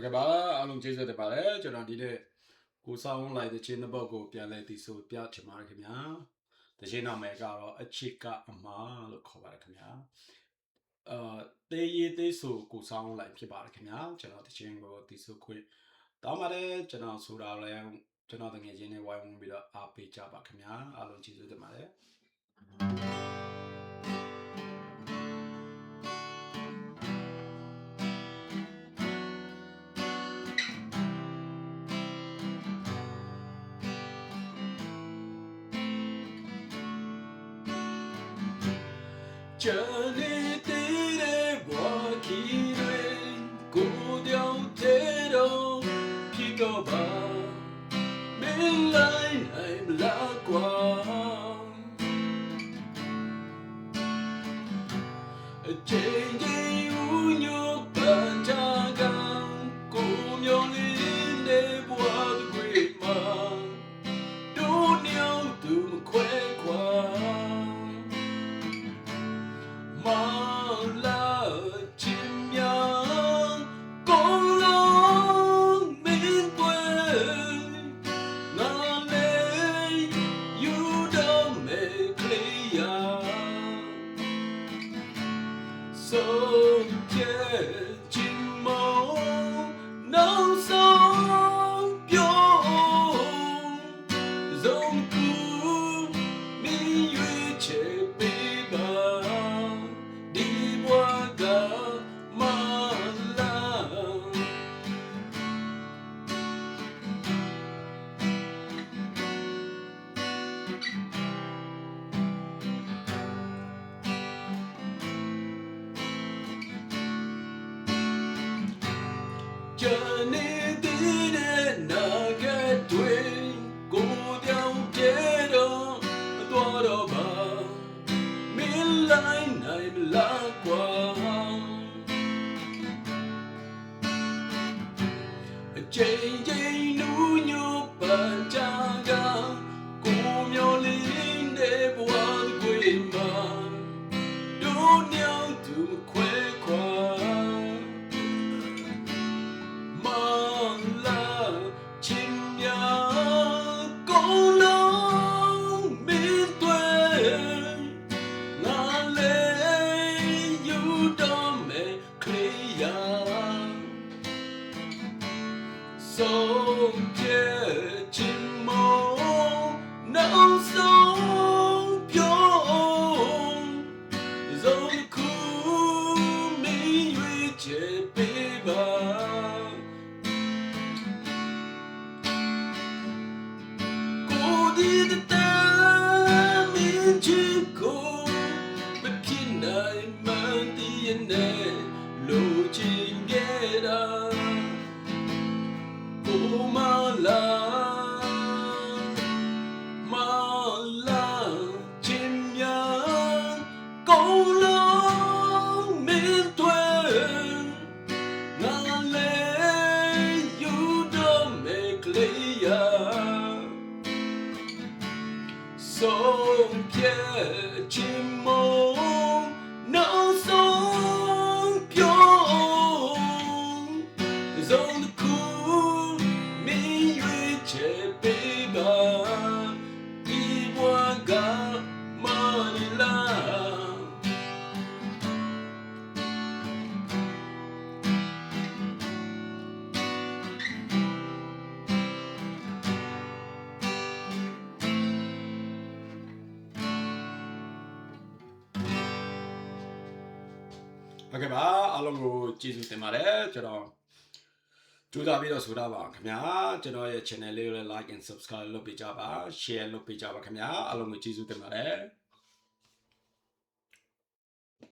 ဟုတ်ကဲ့ပါအားလုံးကျေးဇူးတင်ပါတယ်ကျွန်တော်ဒီနေ့ကိုစောင်းလိုက်တဲ့ချင်းတစ်ပုတ်ကိုပြန်လဲတည်ဆိုပြချင်ပါတယ်ခင်ဗျာတခြင်းနာမည်ကတော့အချစ်ကအမားလို့ခေါ်ပါတယ်ခင်ဗျာအာတေးရေးသေးဆိုကိုစောင်းလိုက်ဖြစ်ပါတယ်ခင်ဗျာကျွန်တော်တခြင်းကိုတည်ဆိုခွင့်တောင်းပါတယ်ကျွန်တော်ဆိုတာလဲကျွန်တော်တငယ်ချင်းနဲ့ဝိုင်းဝန်းပြီးတော့အားပေးကြပါခင်ဗျာအားလုံးကျေးဇူးတင်ပါတယ် Cennete Nedir ဆုံးပြခြင်းမောနောက်ဆုံးပြောဇုံကူမင်းရွေးချယ်ပေးပါကိုဒီတဲ့မင်းချစ်ကိုမဖြစ်နိုင်မှန်တည်နေလို့ချင်းခဲ့တာ my love, my love, chim nhang câu lòng miên thuyền ngã lệ yêu đôi mẹ clear sông kia chim mông nắng sông kiều dòng ဟုတ်ကဲ့ပါအားလုံးကိုကျေးဇူးတင်ပါတယ်ကျွန်တော်ကြိုးစားပြီးတော့ဆိုတာပါခင်ဗျာကျွန်တော်ရဲ့ channel လေးကိုလည်း like and subscribe လုပ်ပေးကြပါ share လုပ်ပေးကြပါခင်ဗျာအားလုံးကိုကျေးဇူးတင်ပါတယ်